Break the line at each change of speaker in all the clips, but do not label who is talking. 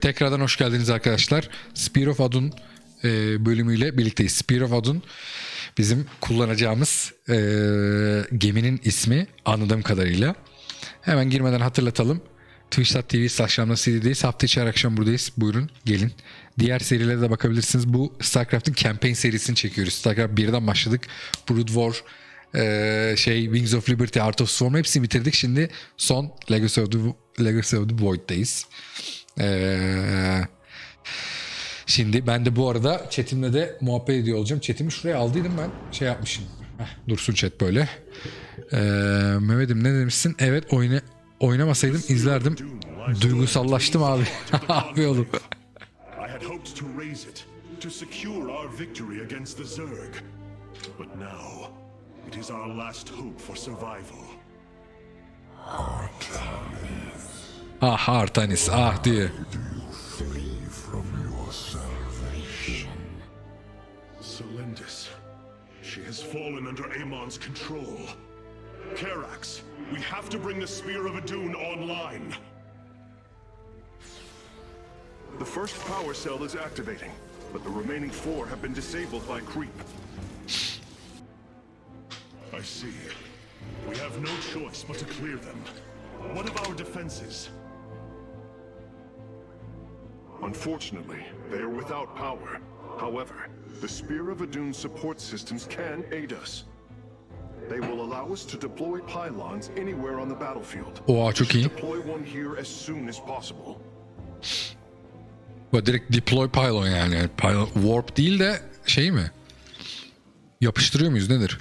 Tekrardan hoş geldiniz arkadaşlar. Spear of Adun e, bölümüyle birlikteyiz. Spear of Adun bizim kullanacağımız e, geminin ismi anladığım kadarıyla. Hemen girmeden hatırlatalım. Twitch.tv slash CD'deyiz. Hafta içi her akşam buradayız. Buyurun gelin. Diğer serilere de bakabilirsiniz. Bu StarCraft'ın campaign serisini çekiyoruz. StarCraft 1'den başladık. Brood War, e, şey Wings of Liberty, Art of Storm hepsini bitirdik. Şimdi son Legacy of the, Legacy of the Void'dayız. Ee, şimdi ben de bu arada chatimle de muhabbet ediyor olacağım. Chatimi şuraya aldıydım ben. Şey yapmışım. Heh, dursun chat böyle. Ee, Mehmet'im ne demişsin? Evet oyna, oynamasaydım izlerdim. Duygusallaştım abi. abi oğlum.
İt, to secure our victory against the Zerg. But now, it is our last hope for survival.
Ah Artanis ah diye.
Celendis, she has fallen under Amon's control. Karax, we have to bring the Spear of Adun online. The first power cell is activating, but the remaining four have been disabled by creep. I see. We have no choice but to clear them. What of our defenses? Unfortunately, they are without power. However, the Spear of Adun support systems can aid us. They will allow us to deploy pylons anywhere on the battlefield.
Oha çok iyi.
Deploy one here as soon as possible.
Bu direkt deploy pylon yani. Pylon, warp değil de şey mi? Yapıştırıyor muyuz nedir?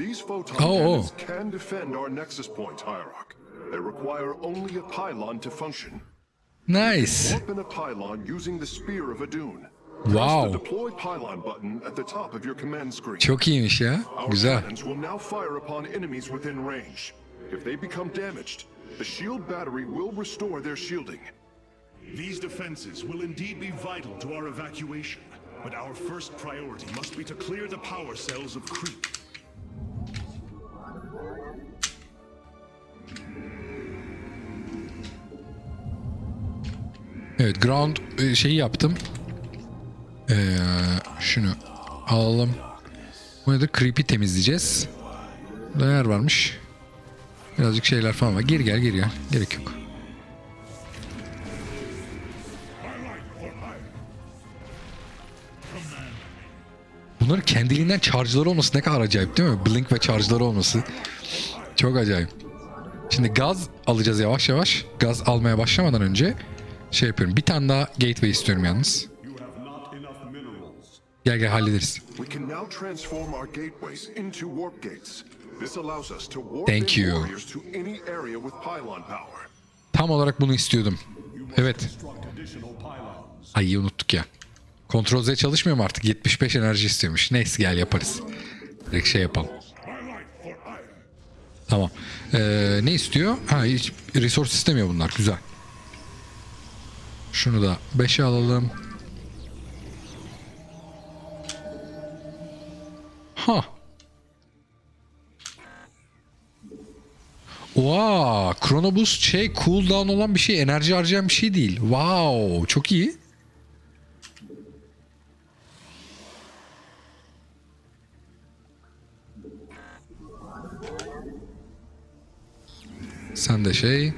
These photon
Oh,
cannons
oh.
can defend our nexus point, Hierarch. They require only a pylon to function.
Nice.
Warp in a pylon using the Spear of Adun.
Wow.
The deploy pylon button at the top of your command screen.
Çok iyiymiş ya.
Our
Güzel.
cannons will now fire upon enemies within range. If they become damaged, the shield battery will restore their shielding. These defenses will indeed be vital to our evacuation, but our first priority must be to clear the power cells of creep.
Evet ground e, şeyi yaptım. Ee, şunu alalım. Bu nedir? Creep'i temizleyeceğiz. Neler varmış? Birazcık şeyler falan var. Geri gel geri gel. Gerek yok. Bunların kendiliğinden charge'ları olması ne kadar acayip değil mi? Blink ve charge'ları olması. Çok acayip. Şimdi gaz alacağız yavaş yavaş. Gaz almaya başlamadan önce şey yapıyorum. Bir tane daha gateway istiyorum yalnız. Gel gel hallederiz. Thank you. Tam olarak bunu istiyordum. Evet. Ay unuttuk ya. Ctrl Z çalışmıyor mu artık? 75 enerji istiyormuş. Neyse gel yaparız. Direkt şey yapalım. Tamam. Ee, ne istiyor? Ha hiç resource istemiyor bunlar. Güzel. Şunu da 5'e alalım. Ha. Wow, Chrono Boost şey cooldown olan bir şey, enerji harcayan bir şey değil. Wow, çok iyi. Sen de şey,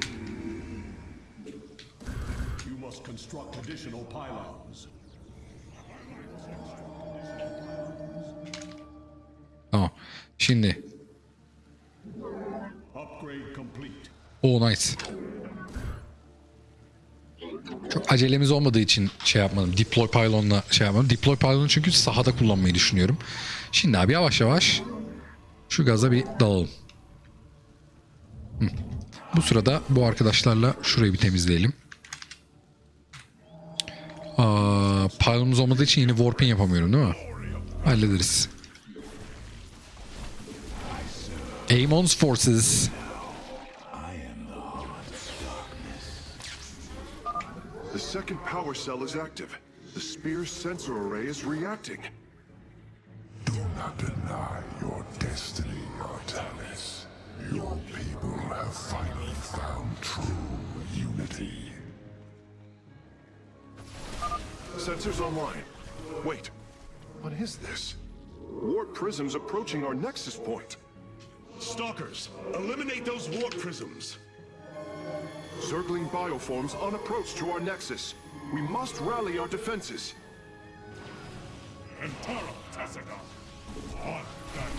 oh nice. Çok acelemiz olmadığı için şey yapmadım. Deploy pylon'la şey yapmadım. Deploy pylon'u çünkü sahada kullanmayı düşünüyorum. Şimdi abi yavaş yavaş şu gaza bir dalalım. Hı. Bu sırada bu arkadaşlarla şurayı bir temizleyelim. Aa, pylon'umuz olmadığı için yine warping yapamıyorum değil mi? Hallederiz. Amon's Forces.
second power cell is active. The spear's sensor array is reacting.
Do not deny your destiny, Artalis. Your people have finally found true unity.
Sensors online. Wait, what is this? Warp prisms approaching our nexus point.
Stalkers, eliminate those warp prisms.
Circling bioforms on approach to our nexus. We must rally our defenses.
Antara Tassaga. On that.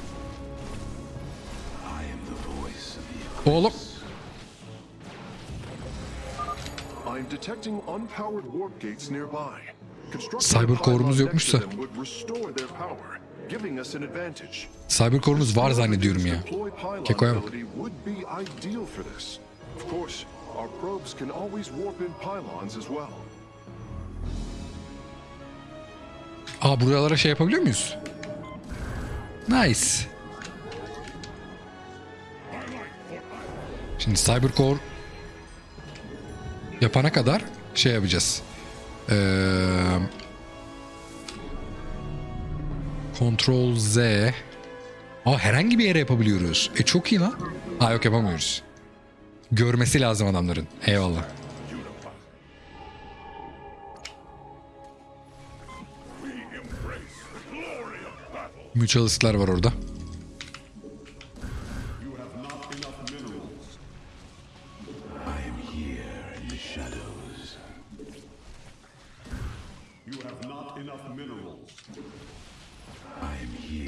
Oğlum.
I'm detecting unpowered warp gates nearby. Constructing
Cyber korumuz yokmuşsa.
to them would restore their power, giving us an advantage.
Cyber korunuz var zannediyorum ya. Keko'ya bak.
ability would be ideal for this. Of course, our probes can always warp in pylons as well.
Aa buralara şey yapabiliyor muyuz? Nice. Şimdi Cybercore yapana kadar şey yapacağız. Ee, Ctrl Z. Aa herhangi bir yere yapabiliyoruz. E çok iyi lan. Aa yok yapamıyoruz. Görmesi lazım adamların. Eyvallah. Mutualist'ler var orada.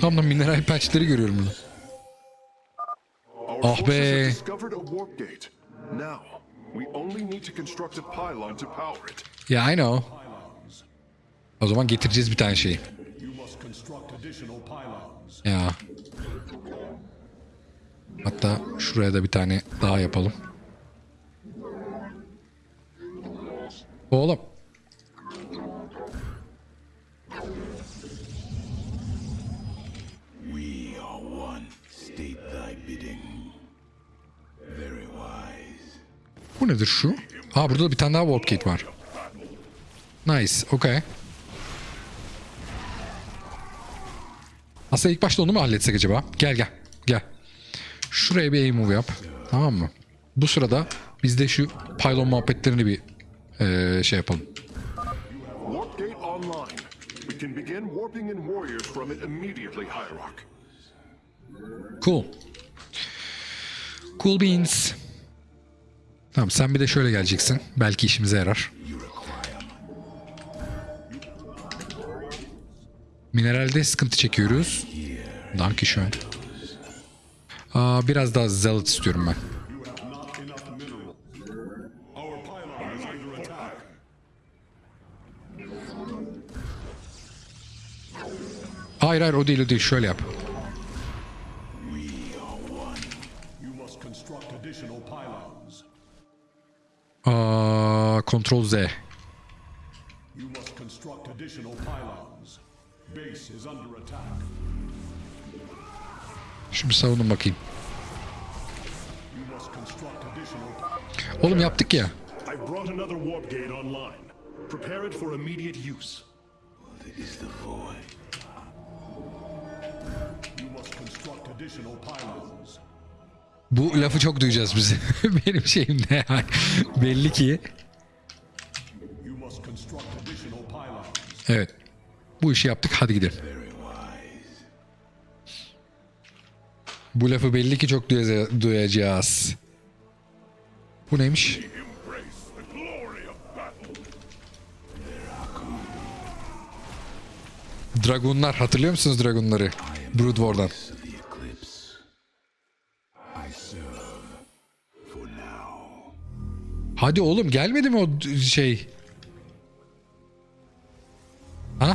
Tam da mineral patchleri görüyorum.
Our
Ah be.
Now, we only need to construct a pylon to power it.
Ya I know. O zaman getireceğiz bir tane şeyi. Ya. Hatta şuraya da bir tane daha yapalım. Oğlum. Bu nedir şu? Ha burada da bir tane daha warp gate var. Nice. Okay. Aslında ilk başta onu mu halletsek acaba? Gel gel. Gel. Şuraya bir A-move yap. Tamam mı? Bu sırada biz de şu pylon muhabbetlerini bir eee, şey yapalım.
Warp gate online. We can begin warping in warriors from it immediately, High Rock.
Cool. Cool beans. Tamam sen bir de şöyle geleceksin. Belki işimize yarar. Mineralde sıkıntı çekiyoruz. Danke schön. Aa, biraz daha zealot istiyorum ben. Hayır hayır o değil o değil şöyle yap. Ctrl Z.
You must construct additional pylons. Base is under attack.
Bir savunun bakayım.
You must construct additional.
Oğlum yaptık ya.
I brought another warp gate online. Prepare it for immediate use.
Is the void.
You must construct additional pylons.
Bu lafı çok duyacağız biz. Benim şeyimde yani. Belli ki. Evet. Bu işi yaptık hadi gidelim. Bu lafı belli ki çok duyaca- duyacağız. Bu neymiş? Dragonlar hatırlıyor musunuz Dragonları? Brood War'dan. Hadi oğlum gelmedi mi o şey? Ha?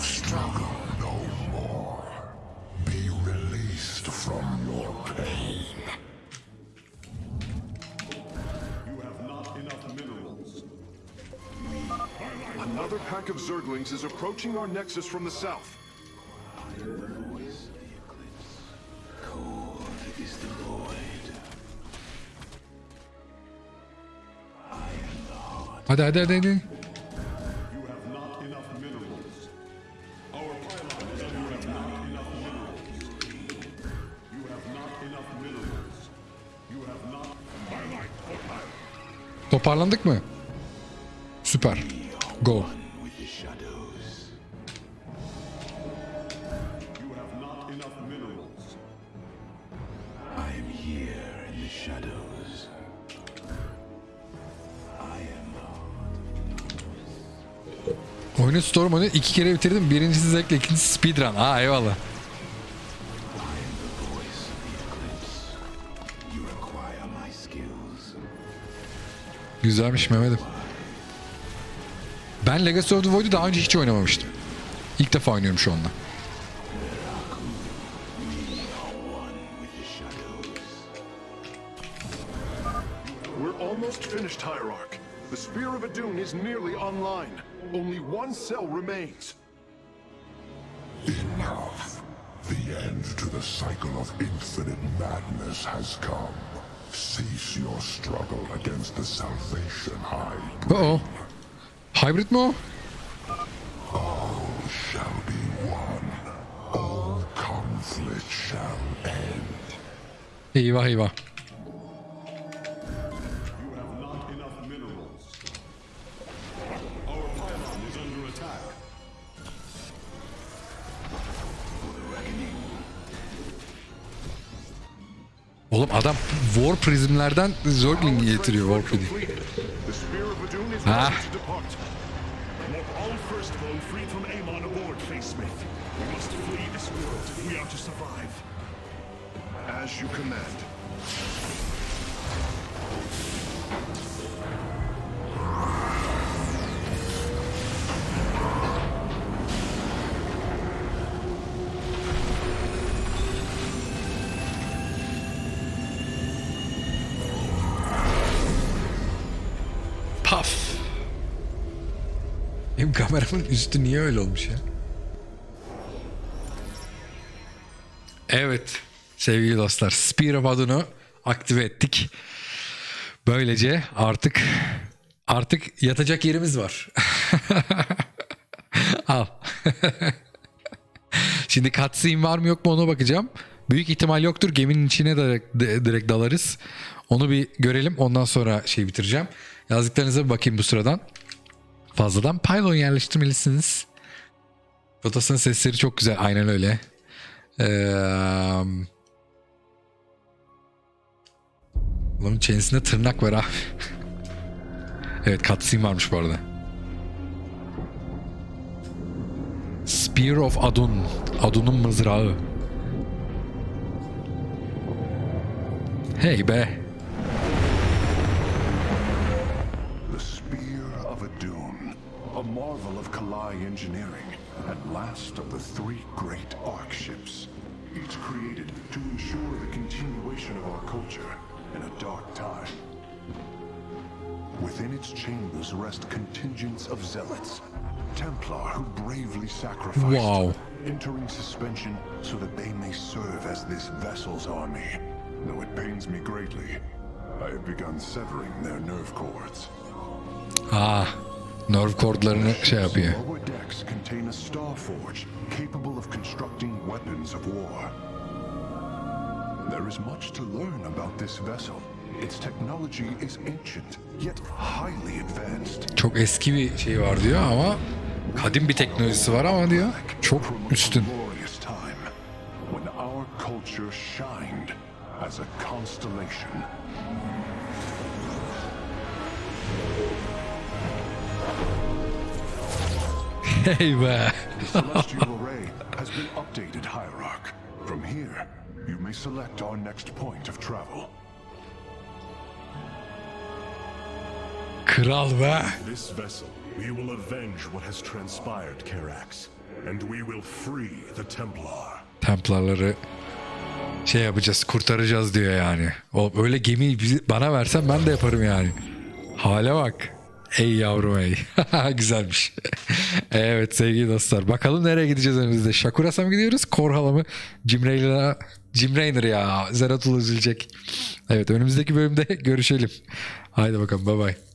Struggle no more. Be released from your pain.
You have not enough minerals.
Another pack of Zerglings is approaching our nexus from the south.
Cold is the void.
Hadi hadi hadi. hadi.
The shadows. I am
Oyunu Storm oyunu iki kere bitirdim. Birincisi zevkle, ikincisi speedrun. Aa eyvallah. Güzelmiş Mehmet'im. Ben Legacy of the Void'u daha önce hiç oynamamıştım. İlk defa oynuyorum şu anda.
We're almost finished, Hierarch. The Spear of Adun is nearly online. Only one cell remains.
Enough. The end to the cycle of infinite madness has come. Cease your struggle against the Salvation High.
Uh oh. Hybrid o?
All shall be one. All conflict shall end.
Eyvah eyvah. Oğlum adam War Prism'lerden Zergling getiriyor War Prism.
Completed. The Spear of
kameramın üstü niye öyle olmuş ya? Evet sevgili dostlar Spear of Adun'u aktive ettik. Böylece artık artık yatacak yerimiz var. Al. Şimdi cutscene var mı yok mu ona bakacağım. Büyük ihtimal yoktur. Geminin içine direkt, direkt dalarız. Onu bir görelim. Ondan sonra şey bitireceğim. Yazdıklarınıza bir bakayım bu sıradan. Fazladan pylon yerleştirmelisiniz. Rotasının sesleri çok güzel. Aynen öyle. Ee, Bunun çenesinde tırnak var abi. evet cutscene varmış bu arada. Spear of Adun. Adun'un mızrağı. Hey be.
And last of the three great Ark ships. Each created to ensure the continuation of our culture in a dark time. Within its chambers rest contingents of zealots, Templar who bravely sacrificed,
Wow.
entering suspension so that they may serve as this vessel's army. Though it pains me greatly, I have begun severing their nerve cords.
Ah. Nerve kordlarını şey yapıyor.
There is much to learn about this vessel. Its technology is ancient, yet highly advanced.
Çok eski bir şey var diyor ama kadim bir teknolojisi var ama diyor çok üstün.
when our culture shined as a constellation. The celestial array has been updated, Hierarch. From here, You may select our next point of travel.
Kral be.
This vessel, we will avenge what has transpired, Karax, and we will free the Templar.
Templarları şey yapacağız, kurtaracağız diyor yani. O öyle gemiyi bana versen ben de yaparım yani. Hale bak. Ey yavrum ey. Güzelmiş. evet sevgili dostlar. Bakalım nereye gideceğiz önümüzde. Şakuras'a mı gidiyoruz? Korhal'a mı? Jim Rayner'a Jim Rayner ya. Zeratul üzülecek. Evet önümüzdeki bölümde görüşelim. Haydi bakalım bye bye.